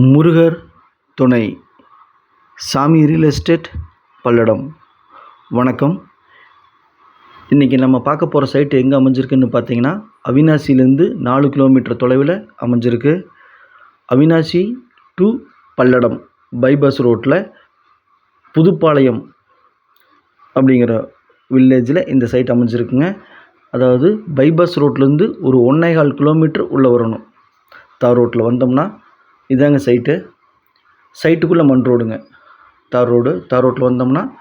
முருகர் துணை. சாமி real estate Palladam. வணக்கம். இன்றைக்கி நம்ம பார்க்க போகிற சைட்டு எங்கே அமைஞ்சிருக்குன்னு பார்த்தீங்கன்னா அவினாசிலேருந்து நாலு கிலோமீட்டர் தொலைவில் அமைஞ்சிருக்கு. அவினாசி டு பல்லடம் பைபாஸ் ரோட்டில் புதுப்பாளையம் அப்படிங்கிற வில்லேஜில் இந்த சைட் அமைஞ்சிருக்குங்க. அதாவது பைபாஸ் ரோட்லேருந்து ஒரு ஒன்றே கால் கிலோமீட்டர் உள்ளே வரணும். தார் ரோட்டில் வந்தோம்னா இதாங்க சைட்டு. சைட்டுக்குள்ளே மண் ரோடுங்க. தார் ரோடு. தார் ரோட்டில் வந்தோம்னா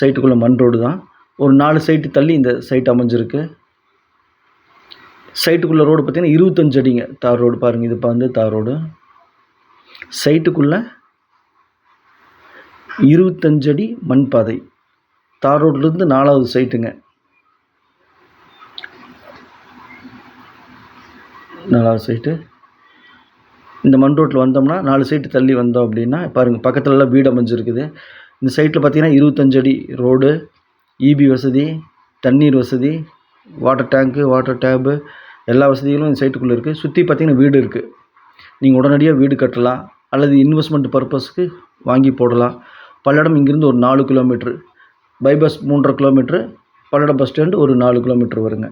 சைட்டுக்குள்ளே மண் ரோடு தான். ஒரு நாலு சைட்டு தள்ளி இந்த சைட் அமைஞ்சிருக்கு. சைட்டுக்குள்ளே ரோடு பார்த்திங்கன்னா இருபத்தஞ்சு அடிங்க. தார் ரோடு பாருங்கள் இது வந்து தார் ரோடு. சைட்டுக்குள்ளே இருபத்தஞ்சு அடி மண் பாதை. தார் ரோட்லேருந்து நாலாவது சைட்டுங்க. நாலாவது சைட்டு. இந்த மண் ரோட்டில் வந்தோம்னா நாலு சைட்டு தள்ளி வந்தோம் அப்படின்னா பாருங்கள் பக்கத்துலலாம் வீடு அமைஞ்சிருக்குது. இந்த சைட்டில் பார்த்தீங்கன்னா இருபத்தஞ்சு அடி ரோடு இபி வசதி தண்ணீர் வசதி வாட்டர் டேங்க்கு வாட்டர் டேப்பு எல்லா வசதிகளும் இந்த சைட்டுக்குள்ளே இருக்குது சுற்றி பார்த்தீங்கன்னா வீடு இருக்குது நீங்கள் உடனடியாக வீடு கட்டலாம். அல்லது இன்வெஸ்ட்மெண்ட் பர்பஸ்க்கு வாங்கி போடலாம். பல்லடம் இங்கேருந்து ஒரு நாலு கிலோமீட்ரு பைபஸ் மூன்றரை கிலோமீட்ரு பல்லடம் பஸ் ஸ்டாண்டு ஒரு நாலு கிலோமீட்ரு வருங்க.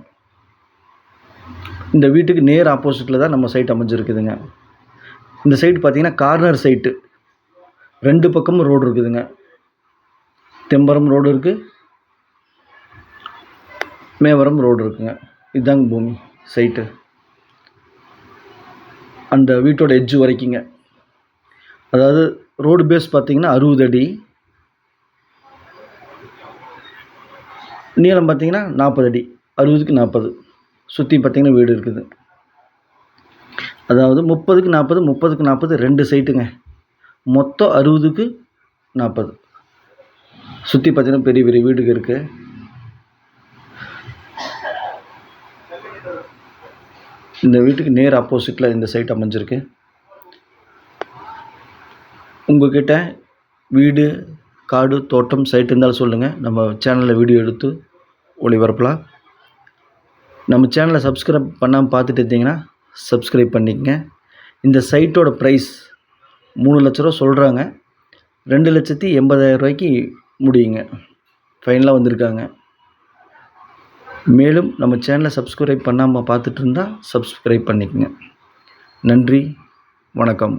இந்த வீட்டுக்கு நேர் ஆப்போசிட்டில் தான் நம்ம சைட் அமைஞ்சிருக்குதுங்க. இந்த சைடு பார்த்தீங்கன்னா கார்னர் சைட்டு ரெண்டு பக்கமும் ரோடு இருக்குதுங்க. தெம்பரம் ரோடு இருக்குது மேவரம் ரோடு இருக்குங்க. இதுதாங்க பூமி சைட்டு அந்த வீட்டோட எட்ஜு வரைக்குங்க. அதாவது ரோடு பேஸ் பார்த்தீங்கன்னா அறுபது அடி. நீளம் பார்த்தீங்கன்னா நாற்பது அடி. அறுபதுக்கு நாற்பது. சுற்றி பார்த்திங்கன்னா வீடு இருக்குது. அதாவது முப்பதுக்கு நாற்பது முப்பதுக்கு நாற்பது ரெண்டு சைட்டுங்க மொத்தம் அறுபதுக்கு நாற்பது. சுற்றி பார்த்தீங்கன்னா பெரிய பெரிய வீடுகள் இருக்குது இந்த வீட்டுக்கு நேர் ஆப்போசிட்டில் இந்த சைட் அமைஞ்சிருக்கு. உங்கள்கிட்ட வீடு காடு தோட்டம் சைட் இருந்தாலும் சொல்லுங்கள் நம்ம சேனலில் வீடியோ எடுத்து ஒளிபரப்பலாம். நம்ம சேனலை சப்ஸ்கிரைப் பண்ணாமல் பார்த்துட்டு இருந்தீங்கன்னா சப்ஸ்கிரைப் பண்ணிக்கங்க. இந்த சைட்டோட ப்ரைஸ் மூணு லட்ச ரூபா சொல்கிறாங்க ரெண்டு லட்சத்தி எண்பதாயிரம் ரூபாய்க்கு முடியுங்க. ஃபைனலாக வந்திருக்காங்க. மேலும் நம்ம சேனலை சப்ஸ்கிரைப் பண்ணாமல் பார்த்துட்டு இருந்தால் சப்ஸ்கிரைப் பண்ணிக்கங்க. நன்றி வணக்கம்.